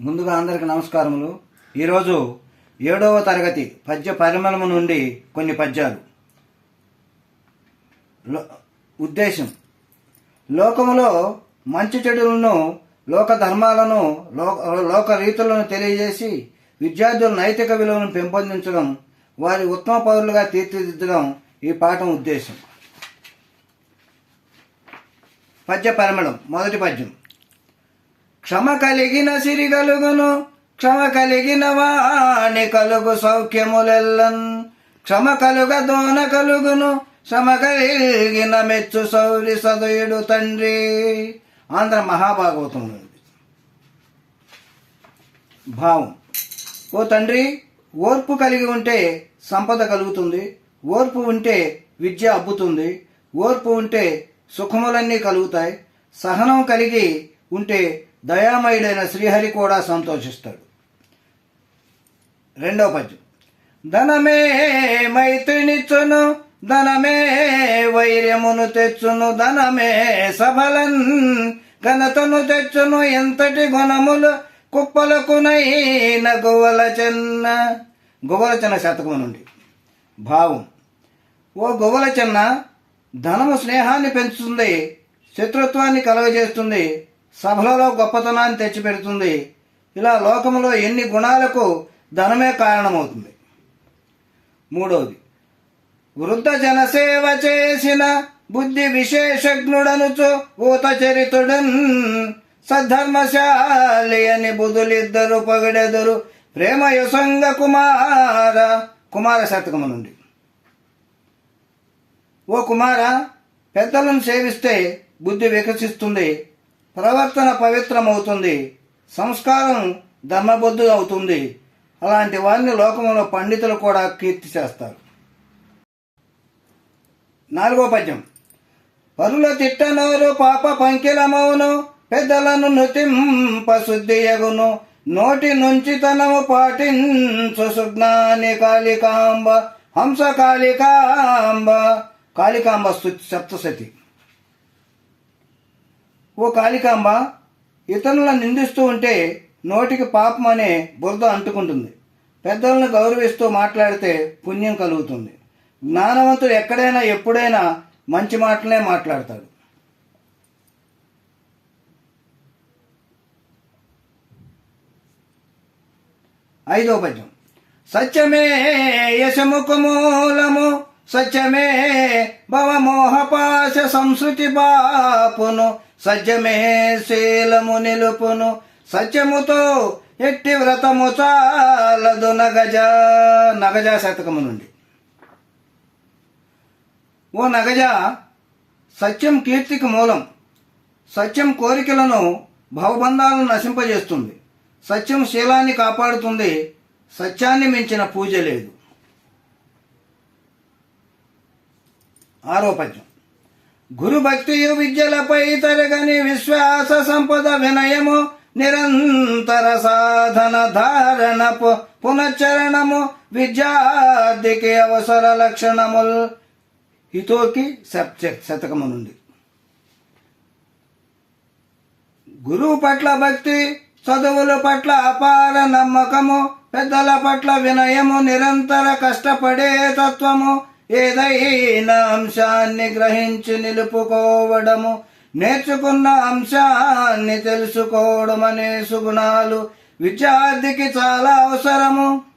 ముందుగా అందరికి నమస్కారములు. ఈరోజు ఏడవ తరగతి పద్య పరిమళము నుండి కొన్ని పద్యాలు. లో- ఉద్దేశం. లోకములో మంచి చెడులను లోక ధర్మాలను లోక రీతులను తెలియజేసి విద్యార్థుల నైతిక విలువను పెంపొందించడం వారి ఉత్తమ పౌరులుగా తీర్చిదిద్దడం ఈ పాఠం ఉద్దేశం. పద్య పరిమళం మొదటి పద్యం. క్షమ కలిగిన సిరి కలుగును క్షమ కలిగిన వాణి కలుగు సౌఖ్యములెల్లన్. క్షమ కలుగ దోన కలుగును శ్రమ కలిగిన మెచ్చు సౌరి సదయుడు తండ్రి. ఆంధ్ర మహాభాగవతం భావం. ఓ తండ్రి ఓర్పు కలిగి ఉంటే సంపద కలుగుతుంది ఓర్పు ఉంటే విద్య అబ్బుతుంది ఓర్పు ఉంటే సుఖములన్నీ కలుగుతాయి సహనం కలిగి ఉంటే దయామయుడైన శ్రీహరి కూడా సంతోషిస్తాడు. రెండవ పద్యం. ధనమే మైత్రినిచ్చును ధనమే వైర్యమును తెచ్చును ధనమే సఫలన్ ఘనతను తెచ్చును ఎంతటి గుణములు కుప్పలకునైన గువ్వల చెన్న. గువ్వల శతకము నుండి. భావం. ఓ గువలచన్న ధనము స్నేహాన్ని పెంచుతుంది శత్రుత్వాన్ని కలుగజేస్తుంది సభలలో గొప్పతనాన్ని తెచ్చిపెడుతుంది. ఇలా లోకంలో ఎన్ని గుణాలకు ధనమే కారణమవుతుంది. మూడవది వృద్ధ జనసేవ చేసిన బుద్ధి విశేషజ్ఞుడనుచు ఊత చరితుడన్ సద్ధర్మశాలి అని బుధులిద్దరు పగడెదరు ప్రేమ యుసంగ కుమార కుమార శతకము నుండి. ఓ కుమార పెద్దలను సేవిస్తే బుద్ధి వికసిస్తుంది. ప్రవర్తన పవిత్రమవుతుంది. సంస్కారం ధర్మబుద్ధు అవుతుంది అలాంటి వారిని లోకంలో పండితులు కూడా కీర్తి చేస్తారు. నాలుగో పద్యం. పరుల తిట్టనోరు పాప పంకిలమవును పెద్దలను నుతింప శుద్ధియగును నోటి నుంచి తనము పాటించు సుజ్ఞాని కాళికాంబ హంస కాళికాంబ కాళికాంబ సప్తసతి ఓ కాళికాంబ ఇతరులను నిందిస్తూ ఉంటే నోటికి పాపం అనే బురద అంటుకుంటుంది. పెద్దలను గౌరవిస్తూ మాట్లాడితే పుణ్యం కలుగుతుంది. జ్ఞానవంతుడు ఎక్కడైనా ఎప్పుడైనా మంచి మాటలే మాట్లాడతాడు. ఐదో పద్యం. సత్యమే యశముఖ మూలము సత్యమే భవమోహపాశ సంస్కృతి బాపును సత్యమే శీలము నిలుపును సత్యముతో ఎట్టి వ్రతము చాలదు నగజ నగజ శతకము నుండి. ఓ నగజ సత్యం కీర్తికి మూలం. సత్యం కోరికలను భవబంధాలను నశింపజేస్తుంది. సత్యం శీలాన్ని కాపాడుతుంది. సత్యాన్ని మించిన పూజ లేదు. ఆరో పద్యం. గురు భక్తియు విద్యలపై తరగని విశ్వాస సంపద వినయము నిరంతర సాధన ధారణ పు- పునశ్చరణము విద్యార్థికి అవసర లక్షణముల్. హితోకి సబ్జెక్ట్ శతకము నుండి. గురువు పట్ల భక్తి చదువుల పట్ల అపార నమ్మకము పెద్దల పట్ల వినయము నిరంతర కష్టపడే తత్వము ఏదైనా అంశాన్ని గ్రహించి నిలుపుకోవడము నేర్చుకున్న అంశాన్ని తెలుసుకోవడం అనే సుగుణాలు విద్యార్థికి చాలా అవసరము.